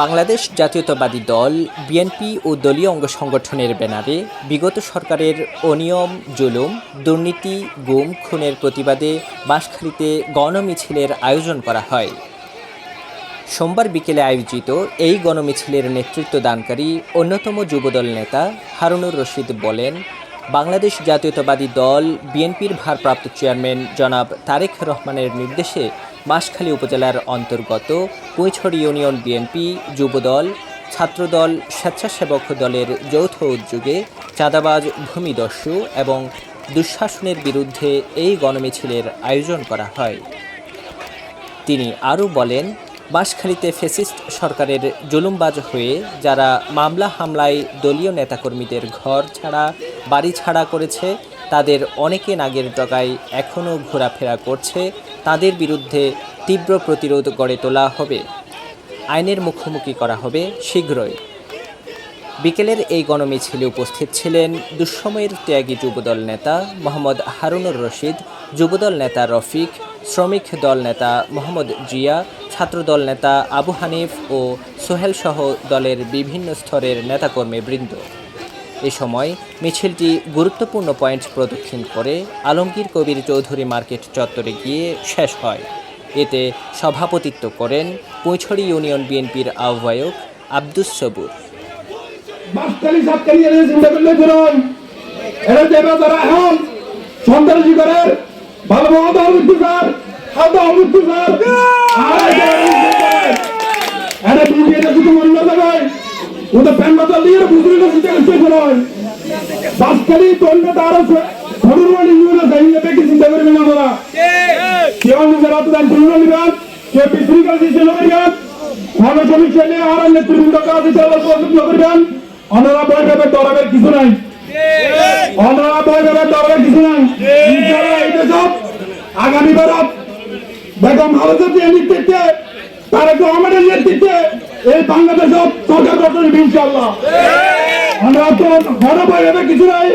বাংলাদেশ জাতীয়তাবাদী দল বিএনপি ও দলীয় অঙ্গ সংগঠনের ব্যানারে বিগত সরকারের অনিয়ম, জুলুম, দুর্নীতি, গুম, খুনের প্রতিবাদে বাঁশখালীতে গণমিছিলের আয়োজন করা হয়। সোমবার বিকেলে আয়োজিত এই গণমিছিলের নেতৃত্ব দানকারী অন্যতম যুবদল নেতা হারুনুর রশিদ বলেন বাংলাদেশ জাতীয়তাবাদী দল বিএনপির ভারপ্রাপ্ত চেয়ারম্যান জনাব তারেক রহমানের নির্দেশে বাঁশখালী উপজেলার অন্তর্গত পুঁইছড়ি ইউনিয়ন বিএনপি যুবদল, ছাত্রদল, স্বেচ্ছাসেবক দলের যৌথ উদ্যোগে চাঁদাবাজ, ভূমিদস্যু এবং দুঃশাসনের বিরুদ্ধে এই গণমিছিলের আয়োজন করা হয়। তিনি আরও বলেন বাঁশখালীতে ফেসিস্ট সরকারের জুলুমবাজ হয়ে যারা মামলা হামলায় দলীয় নেতাকর্মীদের ঘর ছাড়া বাড়ি ছাড়া করেছে, তাদের অনেকে নাগের ডগায় এখনও ঘোরাফেরা করছে, তাদের বিরুদ্ধে তীব্র প্রতিরোধ গড়ে তোলা হবে। আইনের মুখোমুখি করা হবে শীঘ্রই। বিকেলের এই গণমিছিলে উপস্থিত ছিলেন দুঃসময়ের ত্যাগী যুবদল নেতা মোহাম্মদ হারুনুর রশিদ, যুবদল নেতা রফিক, শ্রমিক দল নেতা মোহাম্মদ জিয়া, ছাত্রদল নেতা আবু হানিফ ও সোহেল সহ দলের বিভিন্ন স্তরের নেতাকর্মীবৃন্দ। এ সময় মিছিলটি গুরুত্বপূর্ণ পয়েন্ট প্রদক্ষিণ করে আলমগীর কবির চৌধুরী মার্কেট চত্বরে গিয়ে শেষ হয়। এতে সভাপতিত্ব করেন পুঁইছড়ি ইউনিয়ন বিএনপির আহ্বায়ক আব্দুস সবুর। সন্ত্রাসী ভালো স্যার হাত স্যার সাইনে দেখে চিন্তা করবেন না আমরা কেউ নিজের হাতে দান পূর্ণ নিবেন কেউ বিশৃঙ্খল সৃষ্টি করবেন গণশ্রমিক শ্রেণি আর নেতৃবৃন্দ কাজে চলার প্রস্তুত করবেন অনারা ভয় পাবে দরাবের কিছু নাই। অনারা ভয় পাবে দরাবের কিছু নাই। ইনশাআল্লাহ এই আগামী ভারত বেগম জিয়ার নেতৃত্বে, তারেক রহমানের নেতৃত্বে এই বাংলাদেশত ইনশাআল্লাহ। আমরা তো বড় বই কিছু নাই।